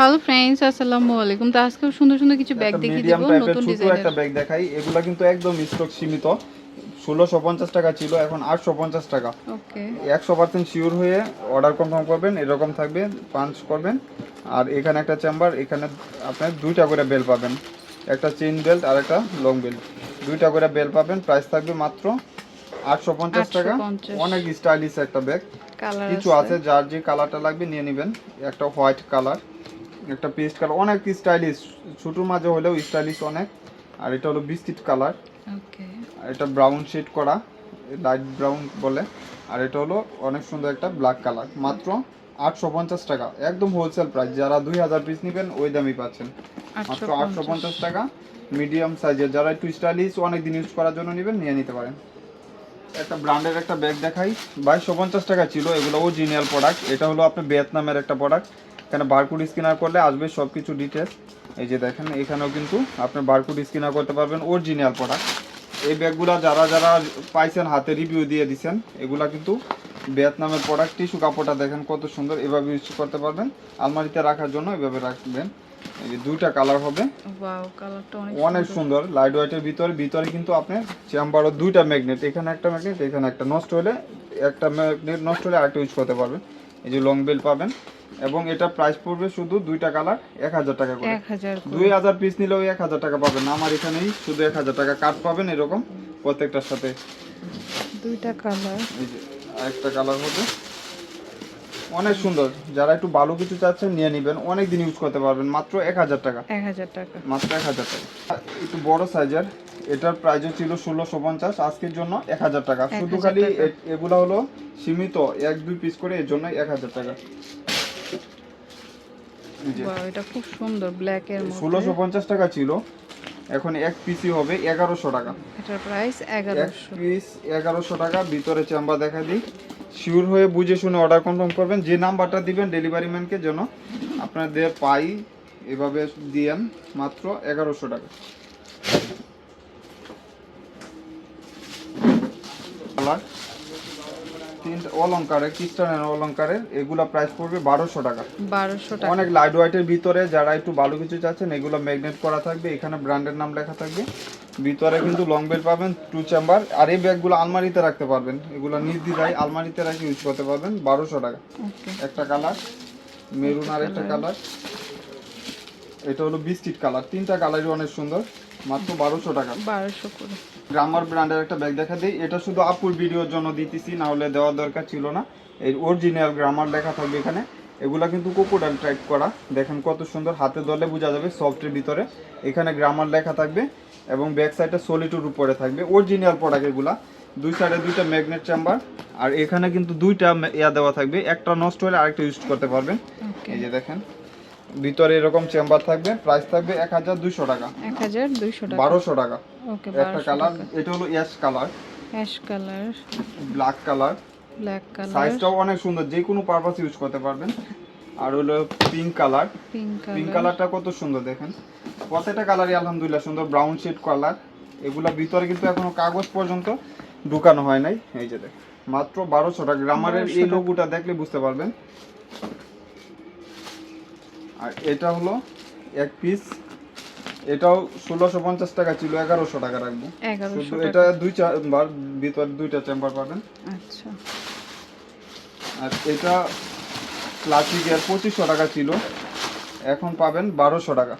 Hello friends আসসালামু আলাইকুম। তো আজকে সুন্দর সুন্দর কিছু ব্যাগ দেখিয়ে দিব নতুন ছোট একটা ব্যাগ দেখাই। এগুলা কিন্তু একদম স্টক সীমিত। ষোলোশো পঞ্চাশ টাকা ছিল এখন আটশো পঞ্চাশ টাকা। ওকে একশো পার্সেন্ট শিওর হয়ে অর্ডার কনফার্ম করবেন এরকম থাকবে পাঞ্চ করবেন। আর এখানে একটা চেম্বার এখানে আপনার দুইটা করে বেল পাবেন। একটা চেইন বেল্ট আর একটা লং বেল্ট দুইটা করে বেল পাবেন প্রাইস থাকবে মাত্র আটশো পঞ্চাশ টাকা। অনেক স্টাইলিশ একটা ব্যাগ কিছু আছে। যার যে কালারটা লাগবে নিয়ে নেবেন। একটা হোয়াইট কালার একটা পেস্ট কালার অনেক স্টাইলিশ ছোটোর মাঝে হলেও স্টাইলিশ অনেক। আর এটা হলো বিস্কিট কালার। এটা ব্রাউন শেড করা লাইট ব্রাউন বলে। আর এটা হলো অনেক সুন্দর একটা ব্ল্যাক কালার। মাত্র আটশো পঞ্চাশ টাকা একদম হোলসেল প্রাইস যারা দুই হাজার পিস নেবেন ওই দামই পাচ্ছেন। মাত্র আটশো পঞ্চাশ। টাকা। মিডিয়াম সাইজের যারা একটু স্টাইলিশ অনেক দিন ইউজ করার জন্য নেবেন নিয়ে নিতে পারেন। একটা ব্র্যান্ডের একটা ব্যাগ দেখাই। বাইশশো পঞ্চাশ টাকা ছিল এগুলো অরিজিনাল প্রোডাক্ট এটা হলো আপনার ভিয়েতনামের একটা প্রোডাক্ট এখানে বারকোড স্ক্যানার করলে আসবে সব কিছু ডিটেলস এই যে দেখেন এখানেও কিন্তু আপনার বারকোড স্ক্যানার করতে পারবেন অরিজিনাল প্রোডাক্ট এই ব্যাগগুলো যারা যারা পাইছেন হাতে রিভিউ দিয়ে দিছেন এগুলা কিন্তু ভিয়েতনামের প্রোডাক্ট টিস্যু কাপড়টা দেখেন কত সুন্দর এভাবে ইউজ করতে পারবেন। আলমারিতে রাখার জন্য এভাবে রাখবেন। এই যে দুইটা কালার হবে। ওয়াও কালারটা অনেক অনেক সুন্দর। লাইট ওয়েটের ভিতরে ভিতরে কিন্তু আপনার চেম্বারও দুইটা ম্যাগনেট এখানে একটা ম্যাগনেট এখানে একটা। নষ্ট হলে একটা ম্যাগনেট নষ্ট হলে আরেকটা ইউজ করতে পারবেন। এই যে লং বেল পাবেন। এবং এটা প্রাইস পড়বে শুধু দুইটা কালার এক হাজার টাকা করে। দুই হাজার পিস নিলেও এক হাজার টাকা পাবেন। আমার এখানেই শুধু এক হাজার টাকা কাট পাবেন এরকম প্রত্যেকটার সাথে। দুইটা কালার এই যে আরেকটা কালার হবে অনেক সুন্দর। যারা একটু ভালো কিছু চাচ্ছেন নিয়ে নেবেন। অনেক দিন ইউজ করতে পারবেন। মাত্র এক হাজার টাকা। এক হাজার টাকা। মাত্র এক হাজার টাকা। একটু বড় সাইজের এটার প্রাইসও ছিল ষোলোশো পঞ্চাশ। আজকের জন্য এক হাজার টাকা। শুধু খালি। এগুলা হলো সীমিত। এক দুই পিস করে এর জন্য এক হাজার টাকা। এটা খুব সুন্দর ব্ল্যাক এর মধ্যে। টাকা ছিল। এখন এক পিসই হবে টাকা। এটার প্রাইস এক পিস টাকা ভিতরে দেখা দিই। শিওর হয়ে বুঝে শুনে অর্ডার কনফার্ম করবেন। যে নাম্বারটা দিবেন ডেলিভারি ম্যানকে যেন আপনাদের পাই এভাবে দিয়েন মাত্র এগারোশো টাকা। কালার তিনটা অলঙ্কারের খ্রিস্টানের অলঙ্কারের এগুলা প্রাইস পড়বে বারোশো টাকা। বারোশো টাকা। অনেক লাইট ওয়াইটের ভিতরে যারা একটু ভালো কিছু চাচ্ছেন এগুলো ম্যাগনেট করা থাকবে এখানে ব্র্যান্ডের নাম লেখা থাকবে। ভিতরে কিন্তু লং বেল পাবেন টু চেম্বার আর এই ব্যাগগুলো আলমারিতে রাখতে পারবেন। এগুলো নির্দ্বিধায় আলমারিতে রাখি ইউজ করতে পারবেন বারোশো টাকা। একটা কালার মেরুন আর একটা কালার এটা হলো বিস্কিট কালার তিনটা কালারই অনেক সুন্দর। মাত্র বারোশো টাকা। বারোশো করে। গ্রামার ব্র্যান্ডের একটা ব্যাগ দেখা দিই। এটা শুধু আপুর ভিডিওর জন্য দিতেছি না হলে দেওয়ার দরকার ছিল না। এই অরিজিনাল গ্রামার লেখা থাকবে এখানে। এগুলা কিন্তু কোকোডাল টাইপ করা। দেখেন কত সুন্দর হাতে ধরলে বোঝা যাবে সফটের ভিতরে। এখানে গ্রামার লেখা থাকবে এবং ব্যাক সাইডে সলিটুর উপরে থাকবে। অরিজিনাল প্রোডাক্ট এগুলা। দুই সাইডে দুইটা ম্যাগনেট চেম্বার আর এখানে কিন্তু দুইটা ইয়া দেওয়া থাকবে। একটা নষ্ট হলে আরেকটা ইউজ করতে পারবেন। এই যে দেখেন। ভিতরে এরকম চেম্বার থাকবে প্রাইস থাকবে এক হাজার দুইশো টাকা। এক হাজার দুইশো টাকা। বারোশো টাকা। ওকে একটা কালার এটা হলো ash colour ash colour black colour black colour সাইজটাও অনেক সুন্দর যে কোনো পারপাস ইউজ করতে পারবেন। আর হলো পিঙ্ক কালার পিঙ্ক কালারটা কত সুন্দর দেখেন। প্রত্যেকটা কালারই আলহামদুলিল্লাহ সুন্দর ব্রাউন শেড কালার এগুলা ভিতরে কিন্তু এখনও কাগজ পর্যন্ত ঢুকানো হয় নাই। এই যে দেখ মাত্র বারোশো টাকা। গ্রামারের এই 1200। লোগোটা দেখলে বুঝতে পারবেন। আর এটা হলো এক পিস এটাও ষোলোশো পঞ্চাশ টাকা ছিল এগারোশো টাকা রাখব। শুধু এটা দুই চারবার ভিতরে দুইটা চেম্বার পাবেন। আচ্ছা। আর এটা ক্লাসিকের পঁচিশশো টাকা ছিল। এখন পাবেন বারোশো টাকা।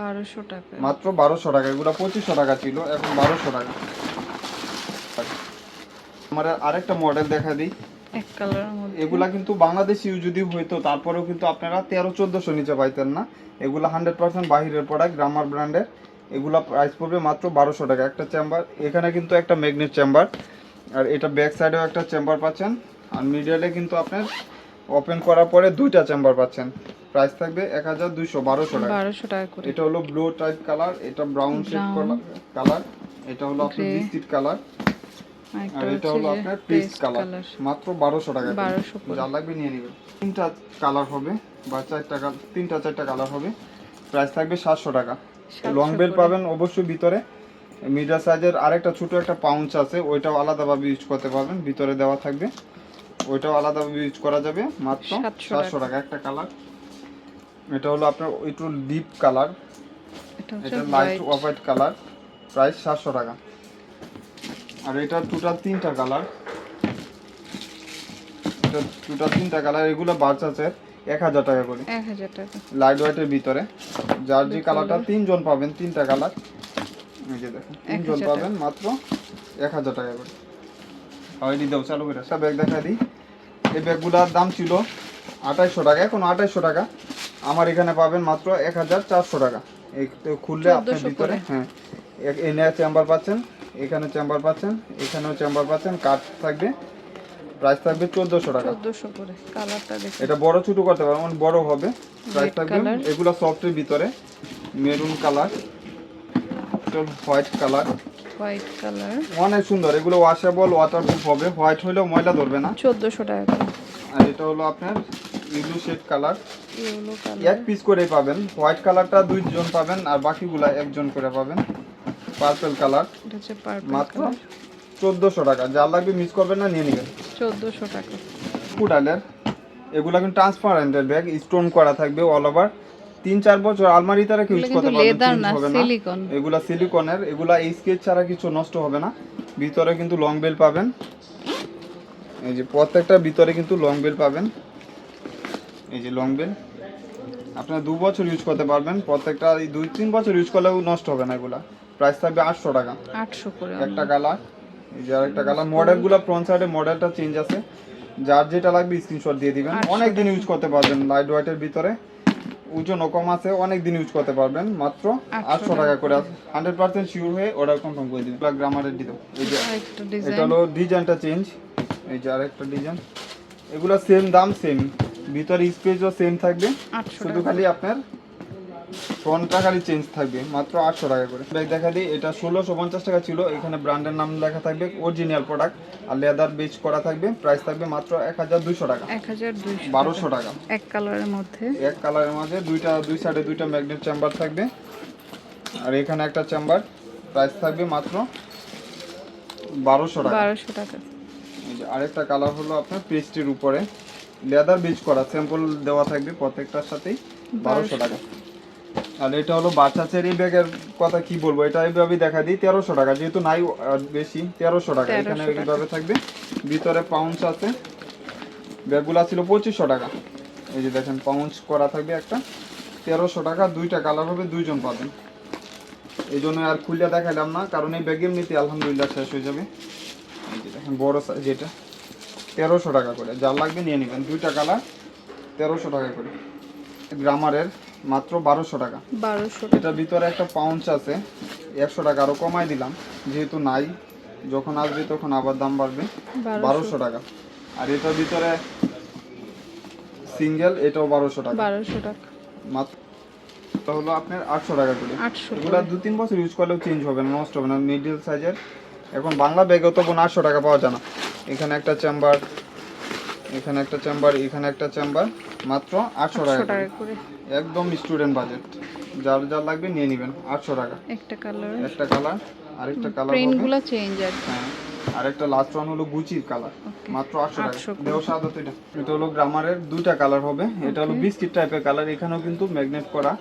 বারোশো টাকা। মাত্র বারোশো টাকা এগুলো পঁচিশশো টাকা ছিল এখন বারোশো টাকা। আমার আরেকটা মডেল দেখা দিই। এক কালারের মধ্যে। এগুলা কিন্তু বাংলাদেশি যদি হইতো তারপরেও কিন্তু আপনারা তেরো চোদ্দশো নিচে পাইতেন না। এগুলা হান্ড্রেড পার্সেন্ট বাহিরের প্রোডাক্ট গ্রামার ব্র্যান্ডের এগুলা প্রাইস পড়বে মাত্র বারোশো টাকা একটা চেম্বার এখানে কিন্তু একটা ম্যাগনেট চেম্বার আর এটা ব্যাক সাইডেও একটা চেম্বার পাচ্ছেন। আর মিডিয়ালে কিন্তু আপনার ওপেন করার পরে দুইটা চেম্বার পাচ্ছেন। প্রাইস থাকবে এক হাজার দুইশো বারোশো টাকা। বারোশো টাকা করে। এটা হলো ব্লু টাইপ কালার এটা ব্রাউন শেড কালার এটা হলো আপনার. বিস্কিট কালার আর এটা হলো আপনার পেস্ট কালার মাত্র টাকা 1200 যা লাগবে নিয়ে নেবেন। তিনটা কালার হবে বা চারটা তিনটা চারটা কালার হবে। প্রাইস থাকবে সাতশো টাকা। 700 লং বেল পাবেন অবশ্যই ভিতরে। মিডিয়াম সাইজের আরেকটা ছোট একটা পাউঞ্চ আছে ওইটাও আলাদাভাবে ইউজ করতে পারবেন। ভিতরে দেওয়া থাকবে। ওইটাও আলাদাভাবে ইউজ করা যাবে। মাত্র 700 সাতশো টাকা একটা কালার এটা হলো আপনার একটু ডিপ কালার এটা light white off white colour price সাতশো টাকা। আর এটা টোটাল তিনটা কালার। এটা টোটাল তিনটা কালার এগুলো বাচ্চাদের এক হাজার টাকা করে। এক হাজার টাকা। লাইট হোয়াইটের ভিতরে। যার যে কালারটা তিনজন পাবেন তিনটা কালার। এই যে দেখুন তিনজন পাবেন মাত্র এক হাজার টাকা করে। অলরেডি দাও চালু করে। একটা ব্যাগ দেখা দিই। এই ব্যাগগুলোর দাম ছিল আঠাইশশো টাকা এখন আঠাইশশো টাকা। আমার এখানে পাবেন মাত্র এক হাজার চারশো টাকা। এই খুললে আপনার ভিতরে হ্যাঁ। এনে চেম্বার পাচ্ছেন। এখানে চেম্বার পাচ্ছেন এখানেও চেম্বার পাচ্ছেন কাঠ থাকবে প্রাইস থাকবে চোদ্দোশো টাকা। চোদ্দোশো করে কালারটা দেখুন। এটা বড় ছোট করতে পারবেন মানে বড় হবে প্রাইস থাকবে। এগুলো সফটের ভিতরে maroon colour white colour white colour অনেক সুন্দর এগুলো ওয়াশেবল ওয়াটারপ্রুফ হবে হোয়াইট হইলেও ময়লা ধরবে না। চোদ্দোশো টাকা আর এটা হলো আপনার ইউলু শেড কালার ইয়েলো এক পিস করেই পাবেন হোয়াইট কালারটা দুইজন পাবেন আর বাকিগুলা একজন করে পাবেন। Purple colour. এটা হচ্ছে পার্পল মাত্র কালার। চোদ্দোশো টাকা। যার লাগবে মিস করবেন না নিয়ে নেবেন। চোদ্দোশো টাকা। ফুডালের এগুলো কিন্তু ট্রান্সপারেন্টের ব্যাগ স্টোন করা থাকবে অল ওভার তিন চার বছর আলমারি তারা ইউজ করতে পারবেন লেদার হবে না। সিলিকন এগুলা সিলিকনের এগুলা এই স্কেচ ছাড়া কিছু নষ্ট হবে না। ভিতরে কিন্তু লং বেল পাবেন। এই যে প্রত্যেকটা ভিতরে কিন্তু লং বেল পাবেন। এই যে লং বেল আপনারা দু বছর ইউজ করতে পারবেন। প্রত্যেকটা এই দুই তিন বছর ইউজ করলেও নষ্ট হবে না এগুলা। প্রাইস থাকবে আটশো টাকা। আটশো করে একটা কালার এই যে আরেকটা কালার। মডেলগুলো ফ্রন্ট সাইডে মডেলটা চেঞ্জ আছে। যার যেটা লাগবে স্ক্রিনশট দিয়ে দিবেন। অনেক দিন ইউজ করতে পারবেন লাইট ওয়েটের ভিতরে। ওজনও কম আছে অনেক দিন ইউজ করতে পারবেন। মাত্র আটশো টাকা। করে। হান্ড্রেড পার্সেন্ট শিওর হয়ে অর্ডার কনফার্ম করে দিবেন। গ্রামারের যে এটা হলো ডিজাইনটা চেঞ্জ এই যে আরেকটা ডিজাইন এগুলো সেম দাম সেম ভিতরে স্পেসও সেম থাকবে। শুধু খালি আপনার ফোনটা খালি চেঞ্জ থাকবে মাত্র আটশো টাকা করে। ব্যাগ দেখা দিই এটা ষোলোশো পঞ্চাশ টাকা ছিল এখানে ব্র্যান্ডের নাম লেখা থাকবে অরিজিনাল প্রোডাক্ট আর লেদার বেচ করা থাকবে প্রাইস থাকবে মাত্র এক হাজার দুইশো টাকা। এক হাজার বারোশো টাকা। এক কালারের মধ্যে। এক কালারের মাঝে দুইটা দুই সাইডে দুইটা ম্যাগনেট চেম্বার থাকবে। আর এখানে একটা চেম্বার প্রাইস থাকবে মাত্র বারোশো টাকা। বারোশো টাকা। আরেকটা কালার হলো আপনার পেস্টের উপরে। লেদার বেচ করা স্যাম্পল দেওয়া থাকবে প্রত্যেকটার সাথেই বারোশো টাকা। আর এটা হলো বাচ্চাদের এই ব্যাগের কথা কি বলব? এটা এইভাবে দেখা দিই তেরোশো টাকা। যেহেতু নাই বেশি তেরোশো টাকা। এখানে। এইভাবে থাকবে। ভিতরে পাউন্স আছে। ব্যাগগুলা ছিল পঁচিশশো টাকা। এই যে দেখেন পাউন্স করা থাকবে একটা। তেরোশো টাকা দুইটা কালার হবে দুইজন পাবেন। এই জন্য আর খুলে দেখালাম না কারণ এই ব্যাগের নিতে আলহামদুলিল্লাহ শেষ হয়ে যাবে। এই যে দেখেন বড় সাইজ যেটা তেরোশো টাকা করে। যা লাগবে নিয়ে নেবেন। দুইটা কালার তেরোশো টাকা করে। গ্রামারের মাত্র বারোশো টাকা। বারোশো এটার ভিতরে একটা পাউন্স আছে একশো টাকা আরও কমাই দিলাম। যেহেতু নাই যখন আসবে তখন আবার দাম বাড়বে। বারোশো। টাকা। আর এটার ভিতরে সিঙ্গেল এটাও বারোশো টাকা। বারোশো টাকা। মাত্র এটা হলো আপনার আটশো টাকা করে। এগুলা দু তিন বছর ইউজ করলেও চেঞ্জ হবে না নষ্ট হবে না। মিডিল সাইজের এখন বাংলা ব্যাগেও তো কোনো আটশো টাকা পাওয়া যায় না। এখানে একটা চেম্বার এখানে একটা চেম্বার এখানে একটা চেম্বার মাত্র আটশো টাকা করে। একদম স্টুডেন্ট বাজেট যার যা লাগবে নিয়ে নেবেন আটশো টাকা। একটা কালার একটা কালার আরেকটা কালার প্রিন্ট হবে। গুলো চেঞ্জ আর হ্যাঁ আরেকটা লাস্ট ওয়ান হলো গুচির কালার মাত্র আটশো টাকা। 800 করে। দেহ সাদা তো এটা। এটা হলো গ্রামারের দুইটা কালার হবে। এটা হলো বিস্কিট টাইপের কালার এখানেও কিন্তু ম্যাগনেট করা।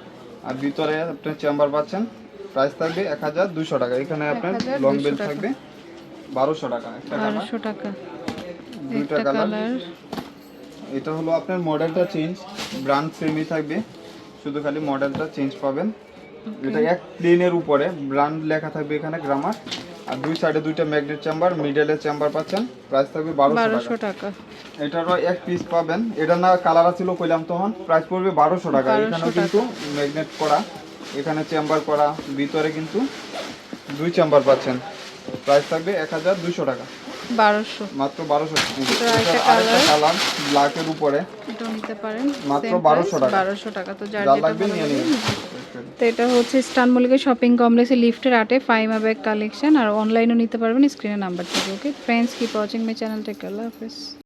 আর ভিতরে আপনি চেম্বার পাচ্ছেন প্রাইস থাকবে এক হাজার দুশো টাকা। এখানে আপনার লং বেল থাকবে বারোশো টাকা একটা কালার বারোশো টাকা। দুইটা কালার এটা হলো আপনার মডেলটা চেঞ্জ ব্র্যান্ড সেমই থাকবে। শুধু খালি মডেলটা চেঞ্জ পাবেন। এটা এক প্লেনের উপরে। ব্র্যান্ড লেখা থাকবে এখানে গ্রামার আর দুই সাইডে দুইটা ম্যাগনেট চেম্বার মিডলে চেম্বার পাচ্ছেন। প্রাইস থাকবে বারোশো টাকা। এটারও এক পিস পাবেন। এটা না কালার ছিল কইলাম তখন। প্রাইস পড়বে বারোশো টাকা। 1200 এখানেও কিন্তু ম্যাগনেট করা। এখানে চেম্বার করা। ভিতরে কিন্তু দুই চেম্বার পাচ্ছেন। প্রাইস থাকবে এক হাজার দুইশো টাকা। বারোশো। মাত্র বারোশো এটা আরেকটা আরেকটা কালার ব্ল্যাকের উপরে। এটাও নিতে পারেন। মাত্র 1200 টাকা। তো যার যেটা লাগবে নিয়ে নিন তো এটা হচ্ছে স্টান মল্লিকা শপিং কমপ্লেক্সে লিফটের আটে ফাইমা ব্যাগ কালেকশন আর অনলাইনও নিতে পারবেন স্ক্রিনে নাম্বার থেকে okay friends keep watching my channel take আল্লাহ হাফেজ।